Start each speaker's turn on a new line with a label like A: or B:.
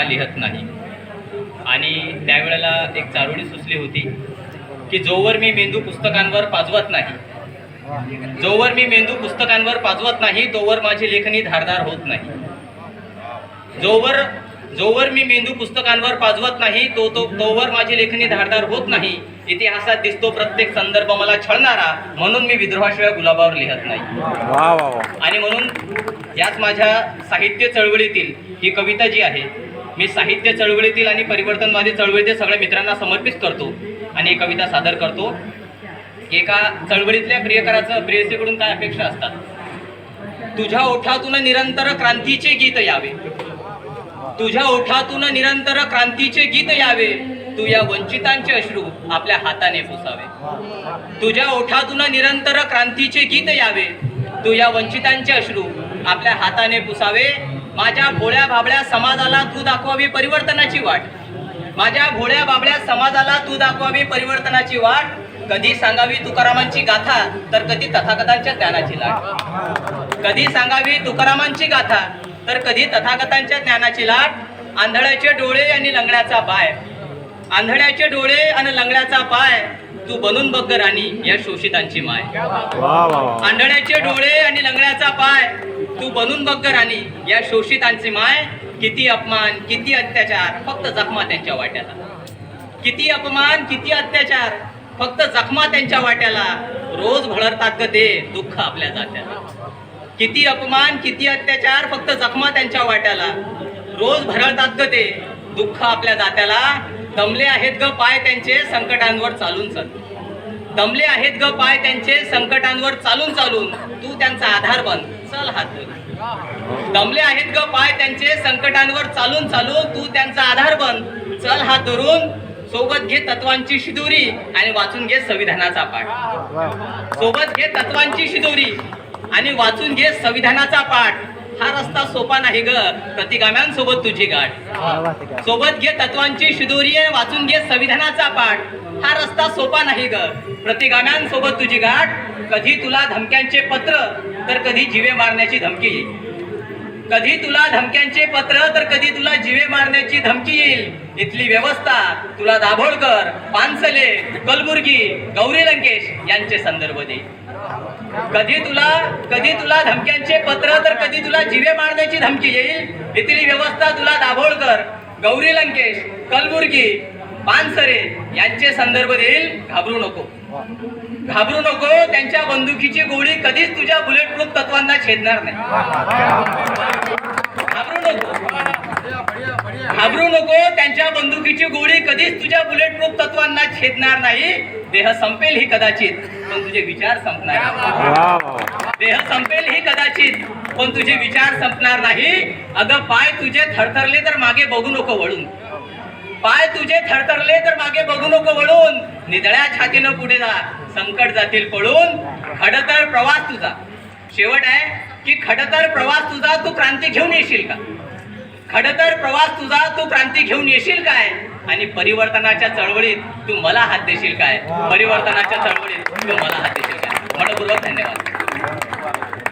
A: का लिहत नाही. आणि त्यावेळेला एक चारोळी सुचली होती की जोवर मी मेंदू पुस्तकांवर पाजवत नाही जोवर मी मेंदू पुस्तकांवर पाजवत नाही तोवर माझी लेखणी धारदार होत नाही. जोवर जोवर मी मेंदू पुस्तकांवर पाजवत नाही तो तो तोवर माझी लेखणी धारदार होत नाही इतिहासात दिसतो प्रत्येक संदर्भ मला छळणारा म्हणून मी विद्रोहाशिवाय गुलाबावर लिहत नाही. आणि म्हणून याच माझ्या साहित्य चळवळीतील ही कविता जी आहे मी साहित्य चळवळीतील आणि परिवर्तनवादी चळवळीतील सगळ्या मित्रांना समर्पित करतो आणि कविता सादर करतो. एका चळवळीतल्या प्रियकराचं प्रेयसीकडून काय अपेक्षा असतात? तुझ्या ओठातून निरंतर क्रांतीचे गीत यावे. तुझ्या ओठातून निरंतर क्रांतीचे गीत यावे. तू या वंचितांचे अश्रू आपल्या हाताने पुसावे. तुझ्या ओठातून निरंतर क्रांतीचे गीत यावे. तू या वंचितांचे अश्रू आपल्या हाताने पुसावे. माझ्या भोळ्या भाबड्या समाजाला तू दाखवावी परिवर्तनाची वाट. माझ्या भोळ्या बाबड्या समाजाला तू दाखवावी परिवर्तनाची वाट. कधी सांगावी तुकारामांची गाथा तर कधी तथागतांच्या ज्ञानाची लाट. कधी सांगावी तुकारामांची गाथा तर कधी तथागतांच्या ज्ञानाची लाट. आंधळ्याचे डोळे आणि लंगड्याचा पाय. आंधळ्याचे डोळे आणि लंगड्याचा पाय तू बनून बघ राणी या शोषितांची माय. आंधळ्याचे डोळे आणि लंगड्याचा पाय तू बनून बघ राणी. या शोषितांची माय किती अपमान किती अत्याचार फक्त जखमा त्यांच्या वाट्याला. किती अपमान किती अत्याचार फक्त जखमा त्यांच्या वाट्याला. रोज भळरतात ग ते दुःख आपल्या जात्याला. किती अपमान किती अत्याचार फक्त जखमा त्यांच्या वाट्याला. रोज भरळतात ग ते दुःख आपल्या जात्याला. दमले आहेत ग पाय त्यांचे संकटांवर चालून चालून. दमले आहेत ग पाय त्यांचे संकटांवर चालून चालून. तू त्यांचा आधार बन. चल हात धरून. दमले आहेत ग पाय त्यांचे संकटांवर चालून चालून. तू त्यांचा आधार बन. चल हात धरून. सोबत घे तत्वांची शिदोरी आणि वाचून घे संविधानाचा पाठ. सोबत घे तत्वांची शिदोरी आणि वाचून घे संविधानाचा पाठ. हा रस्ता सोपा नाही ग. प्रतिगाम्यांसोबत तुझी गाठ. सोबत घे तत्वांची शिदोरी आणि वाचून घे संविधानाचा पाठ. हा रस्ता सोपा नाही ग. प्रतिगाम्यांसोबत तुझी गाठ. कधी तुला धमक्यांचे पत्र तर कधी जिवे मारण्याची धमकी. कधी तुला धमक्यांचे पत्र तर कधी तुला जिवे मारण्याची धमकी येईल. इथली व्यवस्था तुला दाभोळकर पानसले कलबुर्गी गौरी लंकेश यांचे संदर्भ देईल कधी तुला कधी तुला धमक्यांचे पत्र तर कधी तुला जिवे मारण्याची धमकी येईल. इथली व्यवस्था तुला दाभोळकर गौरी लंकेश कलबुर्गी पानसरे यांचे संदर्भ देईल. घाबरू नको. घाबरू नको त्यांच्या बंदुकीची गोळी कधीच तुझ्या बुलेट प्रूफ तत्वांना छेदणार नाही घाबरू नको घाबरू नको त्यांच्या बंदुकीची गोळी कधीच तुझ्या बुलेट प्रूफ तत्वांना छेदणार नाही. देह संपेल ही कदाचित पण तुझे विचार संपणार देह संपेल ही कदाचित पण तुझे विचार संपणार नाही. अगं पाय तुझे थरथरले तर मागे बघू नको वळून. पाय तुझे थरथरले तर मागे बघू नको वळून. निदळ्या छातीनं पुढे जा संकट जातील पळून. खडतर प्रवास तुझा. शेवट आहे की खडतर प्रवास तुझा तू क्रांती घेऊन येशील का? खडतर प्रवास तुझा तू क्रांती घेऊन येशील काय? आणि परिवर्तनाच्या चळवळीत तू मला हात देशील काय? परिवर्तनाच्या चळवळीत तू मला हात देशील काय? मनपूर्वक धन्यवाद.